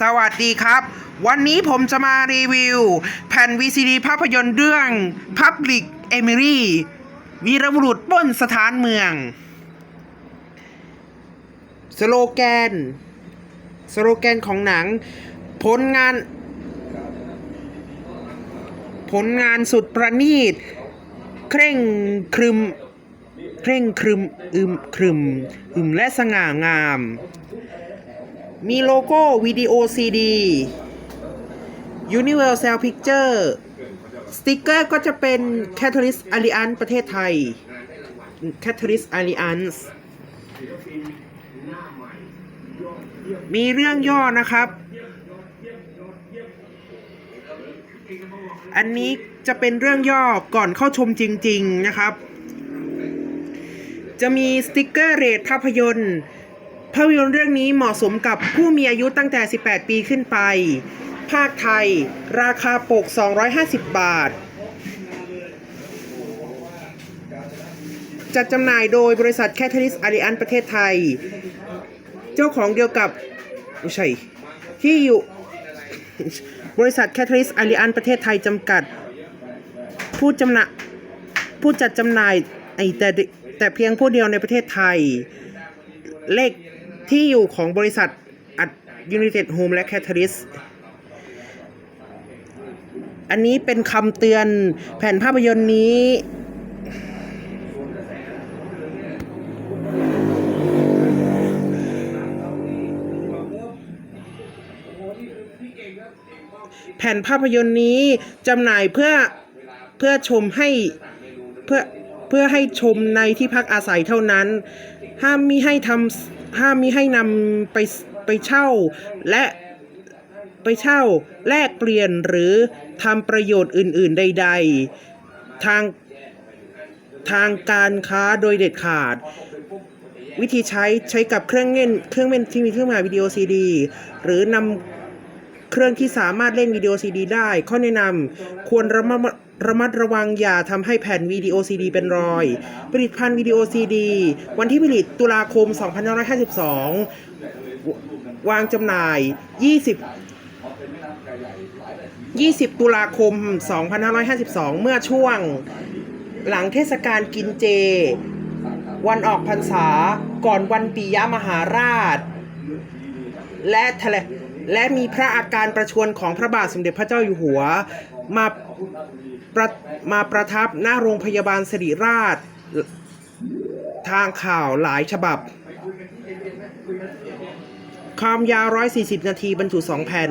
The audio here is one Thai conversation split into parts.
สวัสดีครับ วันนี้ผมจะมารีวิว แผ่น VCD ภาพยนตร์เรื่อง Public Enemy วีรบุรุษป้นสถานเมือง สโลแกน สโลแกนของหนัง ผลงาน ผลงานสุดประณีต เคร่งครึม เคร่งครึม อึมครึม อึมและสง่างาม มีโลโก้วิดีโอซีดี Universal Picture สติกเกอร์ก็จะเป็น Catalyst Alliance ประเทศไทย Catalyst Alliance มีเรื่องย่อนะครับ อันนี้จะเป็นเรื่องย่อก่อนเข้าชมจริง ๆ นะครับ จะมีสติกเกอร์เรทภาพยนตร์ ภาพยนตร์เรื่องนี้เหมาะสมกับผู้มีอายุตั้งแต่ 18 ปีขึ้นไป ภาคไทย ราคาปก 250 บาท จัดจำหน่ายโดยบริษัทแคท a ลิสอาริอันประเทศไทย เจ้าของเดียวกับไม่ใช่ที่อยู่บริษัทแคท a ลิสอาริอันประเทศไทยจำกัด ผู้จำหน่ายผู้จัดจำหน่ายไอแต่แต่เพียงผู้เดียวในประเทศไทย เลข ที่อยู่ของบริษัทอัด United Home และ Catalyst อันนี้เป็นคำเตือนแผ่นภาพยนตร์นี้ แผ่นภาพยนตร์นี้จำหน่ายเพื่อเพื่อชมให้เพื่อ เพื่อให้ชมในที่พักอาศัยเท่านั้น ห้ามมิให้ทำห้ามมิให้นำไปไปเช่าและไปเช่าแลกเปลี่ยนหรือทำประโยชน์อื่น ๆ ใด ๆ ทางทางการค้าโดยเด็ดขาด วิธีใช้ใช้กับเครื่องเล่นเครื่องเล่นที่มีเครื่องหมายวิดีโอซีดี หรือนำ เครื่องที่สามารถเล่นวิดีโอซีดีได้ ข้อแนะนำควรระมัดระมัดระวังอย่าทำให้แผ่นวิดีโอซีดีเป็นรอย ผลิตภัณฑ์วิดีโอซีดี วันที่ผลิตตุลาคม 2552 วางจำหน่าย 20 20 ตุลาคม 2552 เมื่อช่วงหลังเทศกาลกินเจ วันออกพรรษาก่อนวันปียมหาราช และทะเล และมีพระอาการประชวรของพระบาทสมเด็จพระเจ้าอยู่หัว มาประมาประทับหน้าโรงพยาบาลสิริราชทางข่าวหลายฉบับ ความยาว 140 นาทีบรรจุ 2 แผ่น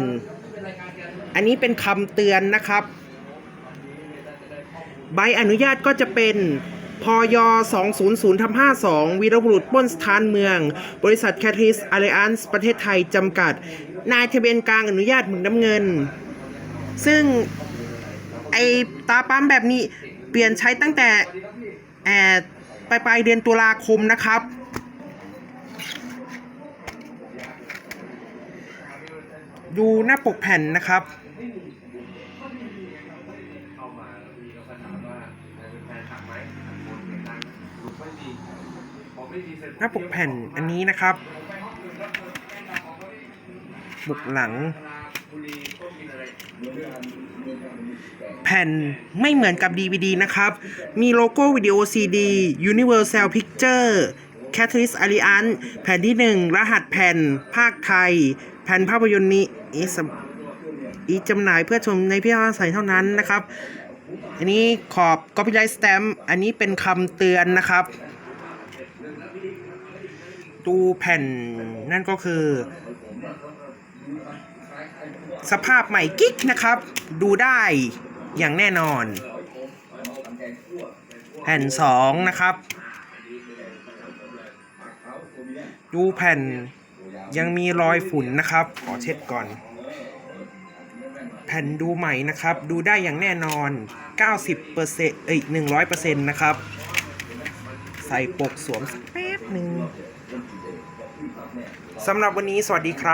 อันนี้เป็นคำเตือนนะครับ ใบอนุญาตก็จะเป็น พย 200ทับ52 วีรบุรุษป้นสถานเมือง บริษัทแคทริสอาริอันส์ประเทศไทยจำกัด นายทะเบียนกลางอนุญาตหมึกน้ำเงิน ซึ่ง ไอตาปั๊มแบบนี้เปลี่ยนใช้ตั้งแต่แอดปลายปลายเดือนตุลาคมนะครับ ดูหน้าปกแผ่นนะครับ หน้าปกแผ่นอันนี้นะครับบุกหลัง แผ่นไม่เหมือนกับ DVD นะครับ มีโลโก้วิดีโอ CD Universal Picture Catalyst Alliance แผ่นที่ 1 รหัสแผ่น ภาคไทย แผ่นภาพยนตร์นี้อีจำหน่ายเพื่อชมในพี่อาศัยเท่านั้นนะครับ อันนี้ขอบ Copyright Stamp อันนี้เป็นคำเตือนนะครับ ดูแผ่นนั่นก็คือ สภาพใหม่กิ๊กนะครับ ดูได้อย่างแน่นอน แผ่นสองนะครับ ดูแผ่นยังมีรอยฝุ่นนะครับ ขอเช็ดก่อน แผ่นดูใหม่นะครับ ดูได้อย่างแน่นอน 90%เอ้ย100%นะครับ ใส่ปกสวมสักแป๊บหนึ่งสำหรับวันนี้สวัสดีครับ